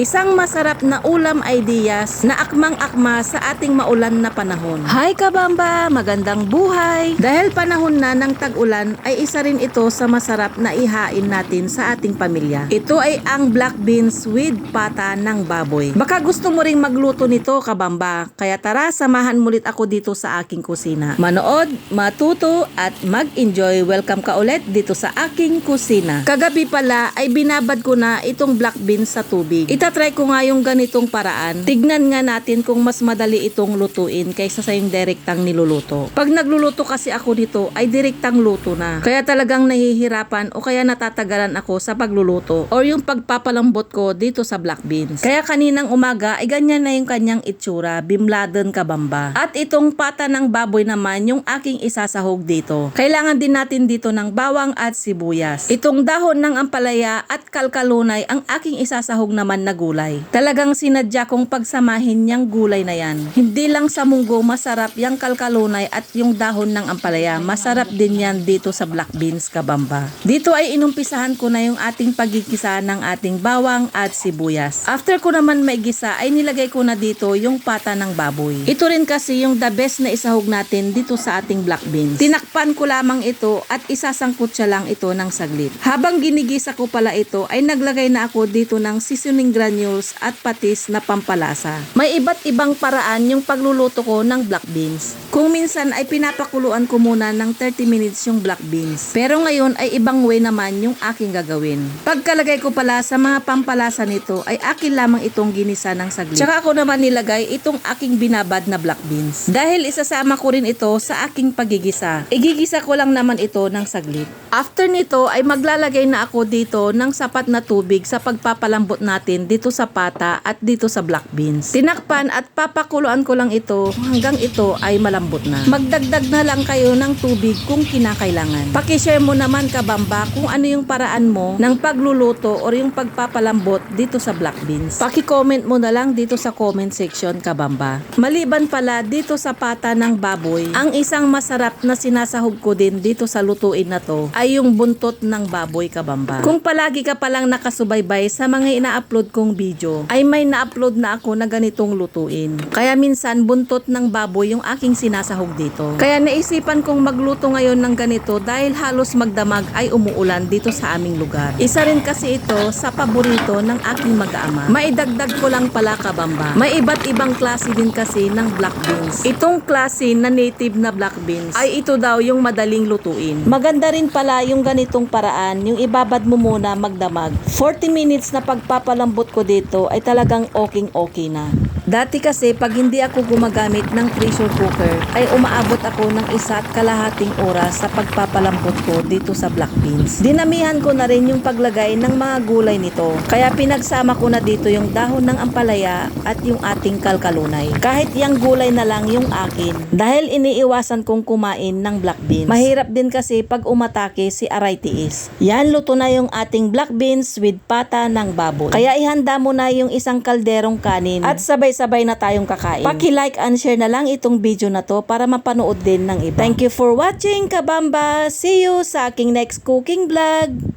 Isang masarap na ulam ideas na akmang-akma sa ating maulan na panahon. Hi kabamba! Magandang buhay! Dahil panahon na ng tag-ulan ay isa rin ito sa masarap na ihain natin sa ating pamilya. Ito ay ang black beans with pata ng baboy. Baka gusto mo ring magluto nito kabamba, kaya tara samahan mo ulit ako dito sa aking kusina. Manood, matuto at mag-enjoy. Welcome ka ulit dito sa aking kusina. Kagabi pala ay binabad ko na itong black beans sa tubig. Itatry ko nga yung ganitong paraan. Tignan nga natin kung mas madali itong lutuin kaysa sa yung direktang niluluto. Pag nagluluto kasi ako nito ay direktang luto na. Kaya talagang nahihirapan o kaya natatagalan ako sa pagluluto or yung pagpapalambot ko dito sa black beans. Kaya kaninang umaga ay ganyan na yung kanyang itsura, bimladen kabamba. At itong pata ng baboy naman yung aking isasahog dito. Kailangan din natin dito ng bawang at sibuyas. Itong dahon ng ampalaya at kalkalunay ang aking isasahog naman na gulay. Talagang sinadya kong pagsamahin niyang gulay na yan. Hindi lang sa munggo masarap yung kalkalunay at yung dahon ng ampalaya. Masarap din yan dito sa black beans kabamba. Dito ay inumpisahan ko na yung ating pagigisa ng ating bawang at sibuyas. After ko naman maigisa ay nilagay ko na dito yung pata ng baboy. Ito rin kasi yung the best na isahog natin dito sa ating black beans. Tinakpan ko lamang ito at isasangkot siya lang ito ng saglit. Habang ginigisa ko pala ito ay naglagay na ako dito ng seasoning granules at patis na pampalasa. May iba't ibang paraan yung pagluluto ko ng black beans. Kung minsan ay pinapakuluan ko muna ng 30 minutes yung black beans. Pero ngayon ay ibang way naman yung aking gagawin. Pagkalagay ko pala sa mga pampalasa nito ay akin lamang itong ginisa ng saglit. Tsaka ako naman nilagay itong aking binabad na black beans. Dahil isasama ko rin ito sa aking pagigisa. Igigisa ko lang naman ito ng saglit. After nito ay maglalagay na ako dito ng sapat na tubig sa pagpapalambot natin dito sa pata at dito sa black beans. Tinakpan at papakuluan ko lang ito hanggang ito ay malambot na. Magdagdag na lang kayo ng tubig kung kinakailangan. Pakishare mo naman kabamba kung ano yung paraan mo ng pagluluto or yung pagpapalambot dito sa black beans. Paki-comment mo na lang dito sa comment section kabamba. Maliban pala dito sa pata ng baboy, ang isang masarap na sinasahog ko din dito sa lutuin na to ay yung buntot ng baboy kabamba. Kung palagi ka palang nakasubaybay sa mga ina-upload kong video, ay may na-upload na ako na ganitong lutuin. Kaya minsan buntot ng baboy yung aking sinasahog dito. Kaya naisipan kong magluto ngayon ng ganito dahil halos magdamag ay umuulan dito sa aming lugar. Isa rin kasi ito sa paborito ng aking mag-ama. Maidagdag ko lang pala kabamba. May iba't ibang klase din kasi ng black beans. Itong klase na native na black beans ay ito daw yung madaling lutuin. Maganda rin pala yung ganitong paraan, yung ibabad mo muna magdamag. 40 minutes na pagpapalambot ko dito ay talagang okay-okay na. Dati kasi pag hindi ako gumagamit ng pressure cooker ay umaabot ako ng isa at kalahating oras sa pagpapalambot ko dito sa black beans. Dinamihan ko na rin yung paglagay ng mga gulay nito. Kaya pinagsama ko na dito yung dahon ng ampalaya at yung ating kalkalunay. Kahit yung gulay na lang yung akin. Dahil iniiwasan kong kumain ng black beans. Mahirap din kasi pag umatake si aray tiis. Yan luto na yung ating black beans with pata ng baboy. Kaya ihanda mo na yung isang kalderong kanin at sabay-sabay na tayong kakain. Paki-like and share na lang itong video na to para mapanood din ng iba. Thank you for watching, Kabamba! See you sa aking next cooking vlog!